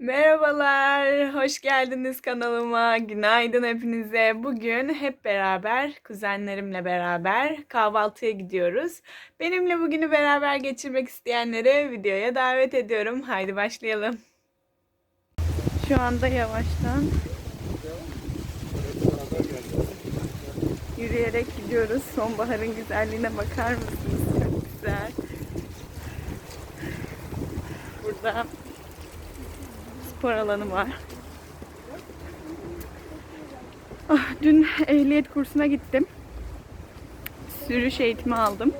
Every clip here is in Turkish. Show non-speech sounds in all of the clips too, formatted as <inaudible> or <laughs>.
Merhabalar, hoş geldiniz kanalıma. Günaydın hepinize. Bugün hep beraber, kuzenlerimle beraber kahvaltıya gidiyoruz. Benimle bugünü beraber geçirmek isteyenleri videoya davet ediyorum. Haydi başlayalım. Şu anda yavaştan yürüyerek gidiyoruz. Sonbaharın güzelliğine bakar mısınız? Çok güzel. Burada spor alanı var. Ah, dün ehliyet kursuna gittim. Sürüş eğitimi aldım.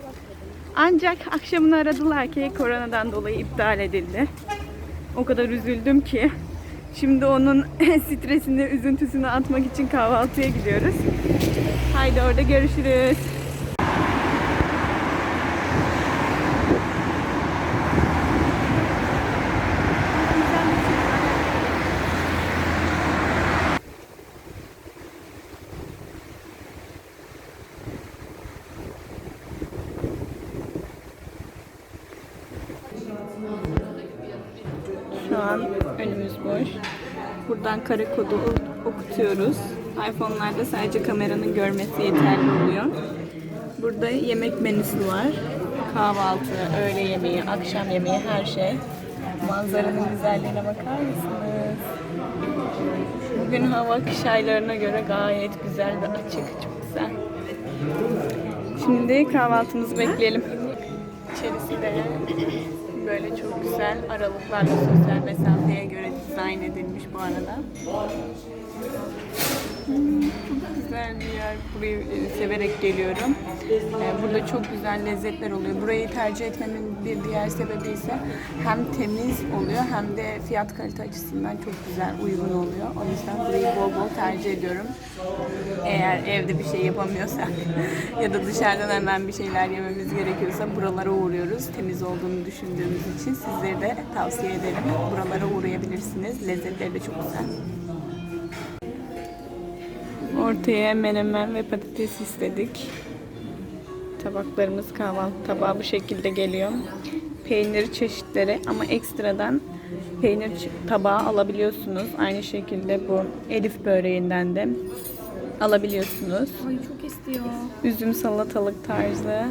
Ancak akşamını aradılar ki koronadan dolayı iptal edildi. O kadar üzüldüm ki. Şimdi onun <laughs> stresini, üzüntüsünü atmak için kahvaltıya gidiyoruz. Haydi orada görüşürüz. Şu an önümüz boş. Buradan kare kodu okutuyoruz. iPhone'larda sadece kameranın görmesi yeterli oluyor. Burada yemek menüsü var. Kahvaltı, öğle yemeği, akşam yemeği her şey. Manzaranın güzelliğine bakar mısınız? Bugün hava kış aylarına göre gayet güzel ve açık. Çok güzel. Şimdi kahvaltımızı bekleyelim. İçerisi de böyle çok güzel aralıklarla sosyal mesafeye göre dizayn edilmiş bu arada. Güzel bir yer. Burayı e, severek geliyorum. Ee, Burada çok güzel lezzetler oluyor. Burayı tercih etmemin bir diğer sebebi ise hem temiz oluyor hem de fiyat kalite açısından çok güzel, uygun oluyor. O yüzden burayı bol bol tercih ediyorum. Eğer evde bir şey yapamıyorsak <laughs> ya da dışarıdan hemen bir şeyler yememiz gerekiyorsa buralara uğruyoruz. Temiz olduğunu düşündüğümüz için sizlere de tavsiye ederim. Buralara uğrayabilirsiniz. Lezzetleri de çok güzel. Ortaya menemen ve patates istedik. Tabaklarımız kahvaltı tabağı bu şekilde geliyor. Peynir çeşitleri ama ekstradan peynir tabağı alabiliyorsunuz. Aynı şekilde bu Elif böreğinden de alabiliyorsunuz. Ay çok istiyor. Üzüm salatalık tarzı,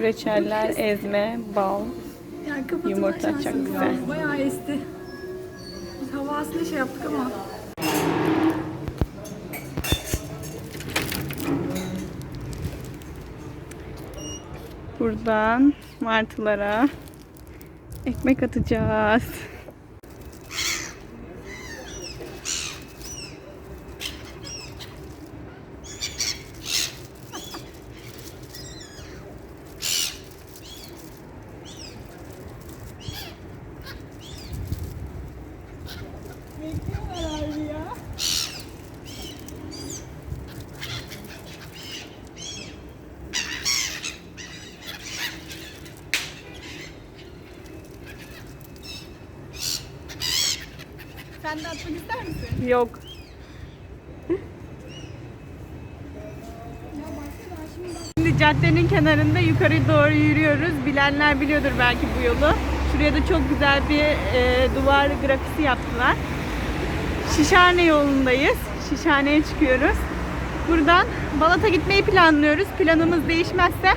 reçeller, ezme, bal. Yani Yumurta çok güzel. Bayağı esti. Biz havasını şey yaptık ama. Buradan martılara ekmek atacağız. Sen de atmak ister misin? Yok. Şimdi caddenin kenarında yukarı doğru yürüyoruz. Bilenler biliyordur belki bu yolu. Şuraya da çok güzel bir e, duvar grafisi yaptılar. Şişhane yolundayız. Şişhaneye çıkıyoruz. Buradan Balat'a gitmeyi planlıyoruz. Planımız değişmezse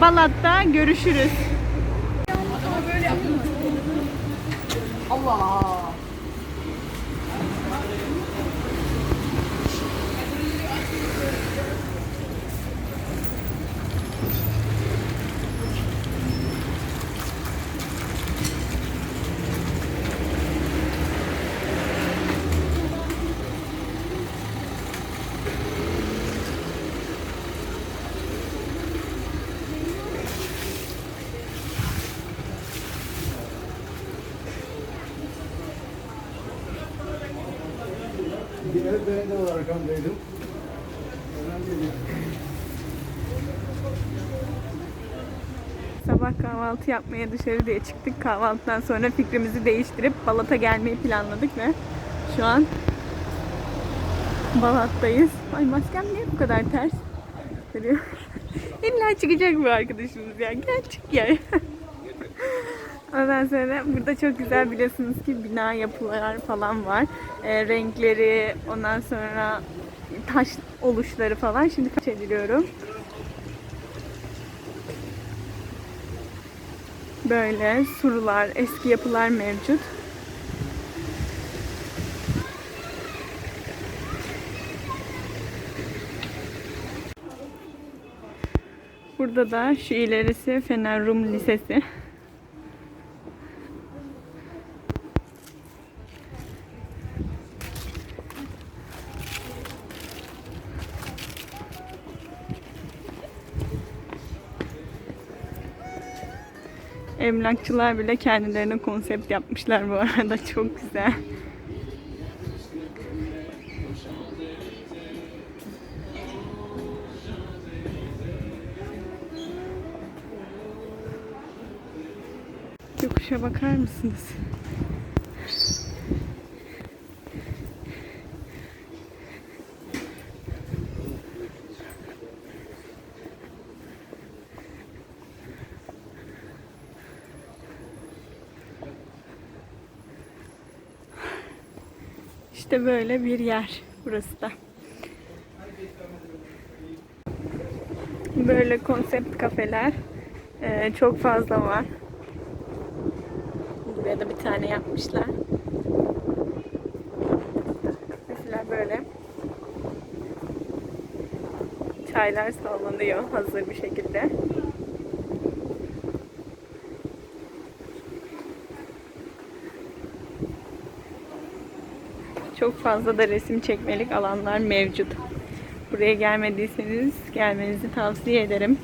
Balat'ta görüşürüz. Ama Evet ben de arkamdaydım. Sabah kahvaltı yapmaya dışarı diye çıktık. Kahvaltıdan sonra fikrimizi değiştirip Balat'a gelmeyi planladık ve şu an Balat'tayız. Ay maskem niye bu kadar ters? <laughs> İlla çıkacak bu arkadaşımız ya. Gel çık ya. <laughs> Ondan sonra burada çok güzel biliyorsunuz ki bina yapılar falan var. Ee, renkleri, ondan sonra taş oluşları falan. Şimdi çeviriyorum. Böyle surlar, eski yapılar mevcut. Burada da şu ilerisi Fener Rum Lisesi. Emlakçılar bile kendilerine konsept yapmışlar bu arada <laughs> çok güzel. Yokuşa bakar mısınız? İşte böyle bir yer burası da. Böyle konsept kafeler eee, çok fazla var. Buraya da bir tane yapmışlar. Mesela böyle çaylar sallanıyor hazır bir şekilde. Çok fazla da resim çekmelik alanlar mevcut. Buraya gelmediyseniz gelmenizi tavsiye ederim.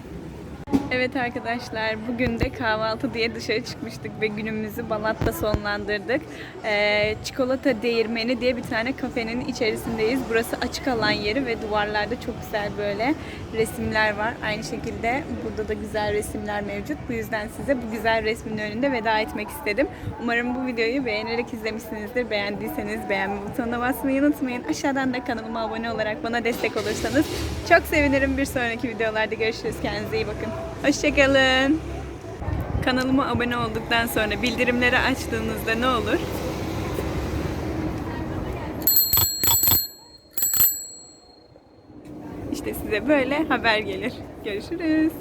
Evet arkadaşlar bugün de kahvaltı diye dışarı çıkmıştık ve günümüzü Balat'ta sonlandırdık. Ee, Çikolata Değirmeni diye bir tane kafenin içerisindeyiz. Burası açık alan yeri ve duvarlarda çok güzel böyle resimler var. Aynı şekilde burada da güzel resimler mevcut. Bu yüzden size bu güzel resmin önünde veda etmek istedim. Umarım bu videoyu beğenerek izlemişsinizdir. Beğendiyseniz beğenme butonuna basmayı unutmayın. Aşağıdan da kanalıma abone olarak bana destek olursanız çok sevinirim. Bir sonraki videolarda görüşürüz. Kendinize iyi bakın. Hoşçakalın. Kanalıma abone olduktan sonra bildirimleri açtığınızda ne olur? İşte size böyle haber gelir. Görüşürüz.